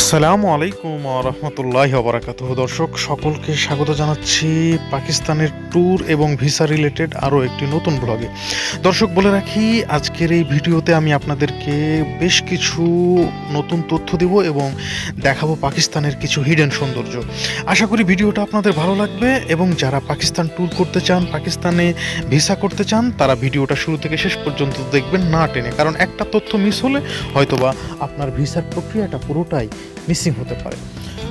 আসসালামু আলাইকুম রহমতুল্লাহ বারাকাত দর্শক, সকলকে স্বাগত জানাচ্ছি পাকিস্তানের ট্যুর এবং ভিসা রিলেটেড আরও একটি নতুন ব্লগে। দর্শক, বলে রাখি, আজকের এই ভিডিওতে আমি আপনাদেরকে বেশ কিছু নতুন তথ্য দিব এবং দেখাবো পাকিস্তানের কিছু হিডেন সৌন্দর্য। আশা করি ভিডিওটা আপনাদের ভালো লাগবে এবং যারা পাকিস্তান ট্যুর করতে চান, পাকিস্তানে ভিসা করতে চান, তারা ভিডিওটা শুরু থেকে শেষ পর্যন্ত দেখবেন না টেনে। কারণ একটা তথ্য মিস হলে হয়তোবা আপনার ভিসার প্রক্রিয়াটা পুরোটাই মিসিং হতে পারে।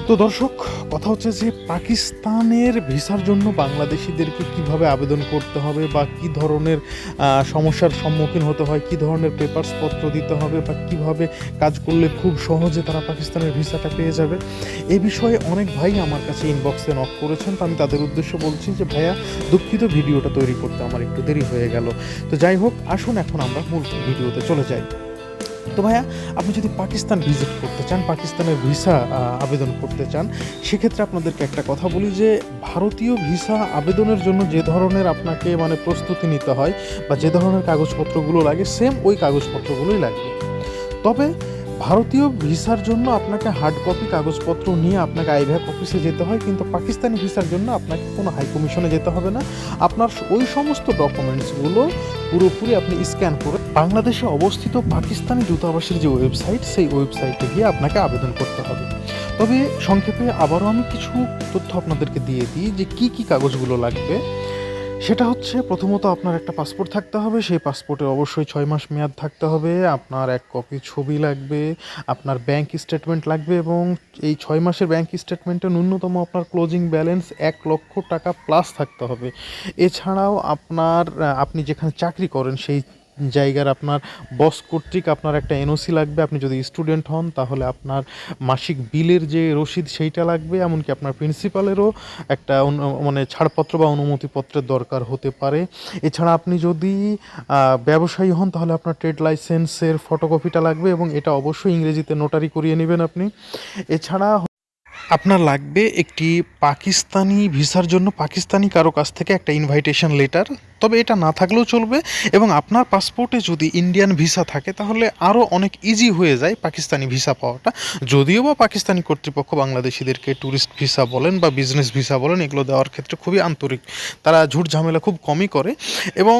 তো দর্শক, কথা হচ্ছে যে পাকিস্তানের ভিসার জন্য বাংলাদেশিদেরকে কীভাবে আবেদন করতে হবে বা কি ধরনের সমস্যার সম্মুখীন হতে হয়, কি ধরনের পেপারস পত্র দিতে হবে বা কীভাবে কাজ করলে খুব সহজে তারা পাকিস্তানের ভিসাটা পেয়ে যাবে, এ বিষয়ে অনেক ভাই আমার কাছে ইনবক্সে নক করেছেন। তো আমি তাদের উদ্দেশ্য বলছি যে, ভাইয়া, দুঃখিত ভিডিওটা তৈরি করতে আমার একটু দেরি হয়ে গেল। তো যাই হোক, আসুন এখন আমরা মূল ভিডিওতে চলে যাই। তো ভাইয়া, আপনি যদি পাকিস্তান ভিজিট করতে চান, পাকিস্তানের ভিসা আবেদন করতে চান, সেক্ষেত্রে আপনাদেরকে একটা কথা বলি যে, ভারতীয় ভিসা আবেদনের জন্য যে ধরনের আপনাকে মানে প্রস্তুতি নিতে হয় বা যে ধরনের কাগজপত্রগুলো লাগে সেম ওই কাগজপত্রগুলোই লাগবে। তবে ভারতীয় ভিসার জন্য আপনাকে হার্ড কপি কাগজপত্র নিয়ে আপনাকে আইভ্যাক অফিসে যেতে হয়, কিন্তু পাকিস্তানি ভিসার জন্য আপনাকে কোনো হাই কমিশনে যেতে হবে না। আপনার ওই সমস্ত ডকুমেন্টসগুলো পুরোপুরি আপনি স্ক্যান করে বাংলাদেশে অবস্থিত পাকিস্তানি দূতাবাসের যে ওয়েবসাইট সেই ওয়েবসাইটে গিয়ে আপনাকে আবেদন করতে হবে। তবে সংক্ষেপে আবারও আমি কিছু তথ্য আপনাদেরকে দিয়ে দিই যে কি কি কাগজগুলো লাগবে। সেটা হচ্ছে প্রথমত আপনার একটা পাসপোর্ট থাকতে হবে, সেই পাসপোর্টে অবশ্যই ছয় মাস মেয়াদ থাকতে হবে, আপনার এক কপি ছবি লাগবে, আপনার ব্যাংক স্টেটমেন্ট লাগবে এবং এই ছয় মাসের ব্যাংক স্টেটমেন্টে ন্যূনতম আপনার ক্লোজিং ব্যালেন্স এক লক্ষ টাকা প্লাস থাকতে হবে। এছাড়াও আপনার আপনি যেখানে চাকরি করেন সেই জায়গার আপনার বস কর্তৃক আপনার একটা এনওসি লাগবে, আপনি যদি স্টুডেন্ট হন তাহলে আপনার মাসিক বিলের যে রসিদ সেইটা লাগবে, এমনকি আপনার প্রিন্সিপালেরও একটা মানে ছাড়পত্র বা অনুমতিপত্রের দরকার হতে পারে। এছাড়া আপনি যদি ব্যবসায়ী হন তাহলে আপনার ট্রেড লাইসেন্সের ফটোকপিটা লাগবে এবং এটা অবশ্যই ইংরেজিতে নোটারি করিয়ে নেবেন আপনি। এছাড়া আপনার লাগবে একটি পাকিস্তানি ভিসার জন্য পাকিস্তানি কারও কাছ থেকে একটা ইনভাইটেশন লেটার তবে এটা না থাকলেও চলবে এবং আপনার পাসপোর্টে যদি ইন্ডিয়ান ভিসা থাকে, তাহলে আরও অনেক ইজি হয়ে যায় পাকিস্তানি ভিসা পাওয়াটা। যদিও বা পাকিস্তানি কর্তৃপক্ষ বাংলাদেশিদেরকে ট্যুরিস্ট ভিসা বলেন বা বিজনেস ভিসা বলেন, এগুলো দেওয়ার ক্ষেত্রে খুবই আন্তরিক। তারা ঝুট ঝামেলা খুব কমই করে এবং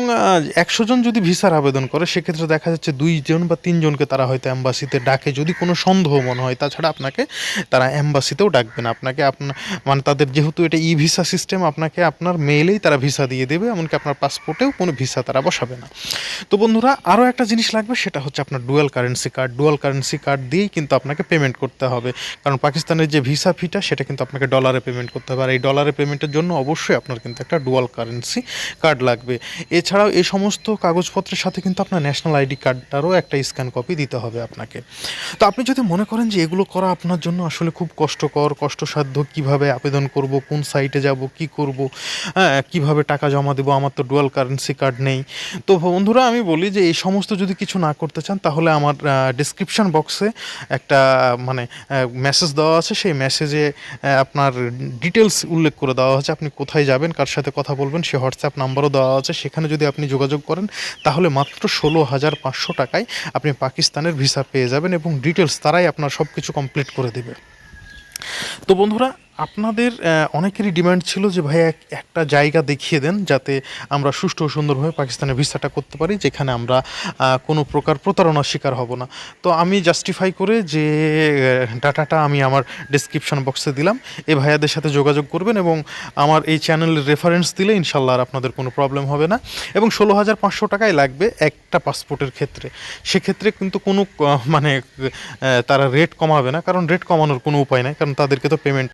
একশো জন যদি ভিসার আবেদন করে, সেক্ষেত্রে দেখা যাচ্ছে দুইজন বা তিনজনকে তারা হয়তো অ্যাম্বাসিতে ডাকে। যদি কোনো সন্দেহ মনে হয়, তাছাড়া আপনাকে তারা অ্যাম্বাসিতেও ডাকবে না। আপনাকে আপনার মানে তাদের যেহেতু এটা ই ভিসা সিস্টেম আপনাকে আপনার মেইলেই তারা ভিসা দিয়ে দেবে, এমনকি আপনার পাসপোর্টেও কোনো ভিসা তারা বসাবে না। তো বন্ধুরা, আরও একটা জিনিস লাগবে, সেটা হচ্ছে আপনার dual currency card dual currency card দিয়েই কিন্তু আপনাকে পেমেন্ট করতে হবে। কারণ পাকিস্তানের যে ভিসা ফিটা সেটা কিন্তু আপনাকে ডলারে পেমেন্ট করতে হবে। আর এই ডলারে পেমেন্টের জন্য অবশ্যই আপনার কিন্তু একটা ডুয়াল কারেন্সি কার্ড লাগবে। এছাড়াও এই সমস্ত কাগজপত্রের সাথে কিন্তু আপনার ন্যাশনাল আইডি কার্ডটারও একটা স্ক্যান কপি দিতে হবে আপনাকে। তো আপনি যদি মনে করেন যে এগুলো করা আপনার জন্য আসলে খুব কষ্টকর, কষ্টসাধ্য, কীভাবে আবেদন করব, কোন সাইটে যাব, কি করব হ্যাঁ কীভাবে টাকা জমা দেবো, আমার তো ডুয়াল কারেন্সি কার্ড নেই। তো বন্ধুরা, আমি বলি যে এই সমস্ত যদি কিছু না করতে চান, তাহলে আমার ডিসক্রিপশন বক্সে একটা মানে মেসেজ দেওয়া আছে। সেই মেসেজে আপনার ডিটেলস উল্লেখ করে দেওয়া আছে। আপনি কোথায় যাবেন, কার সাথে কথা বলবেন, সে হোয়াটসঅ্যাপ নাম্বারও দেওয়া আছে। সেখানে যদি আপনি যোগাযোগ করেন, তাহলে মাত্র ষোলো হাজার পাঁচশো টাকায় আপনি পাকিস্তানের ভিসা পেয়ে যাবেন এবং ডিটেলস তারাই আপনার সব কিছু কমপ্লিট করে দেবে। তো বন্ধুরা আপনাদের অনেকেরই ডিমান্ড ছিল যে ভাই একটা জায়গা দেখিয়ে দেন যাতে আমরা সুষ্ঠু ও সুন্দরভাবে পাকিস্তানের ভিসাটা করতে পারি, যেখানে আমরা কোনো প্রকার প্রতারণার শিকার হব না। তো আমি জাস্টিফাই করে যে ডাটাটা আমি আমার ডিসক্রিপশন বক্সে দিলাম। এ ভাইয়াদের সাথে যোগাযোগ করবেন এবং আমার এই চ্যানেলের রেফারেন্স দিলে ইনশাল্লাহ আর আপনাদের কোনো প্রবলেম হবে না। এবং ষোলো হাজার পাঁচশো টাকাই লাগবে একটা পাসপোর্টের ক্ষেত্রে। সেক্ষেত্রে কিন্তু কোনো মানে তারা রেট কমাবে না, কারণ রেট কমানোর কোনো উপায় নাই, কারণ তাদেরকে তো পেমেন্ট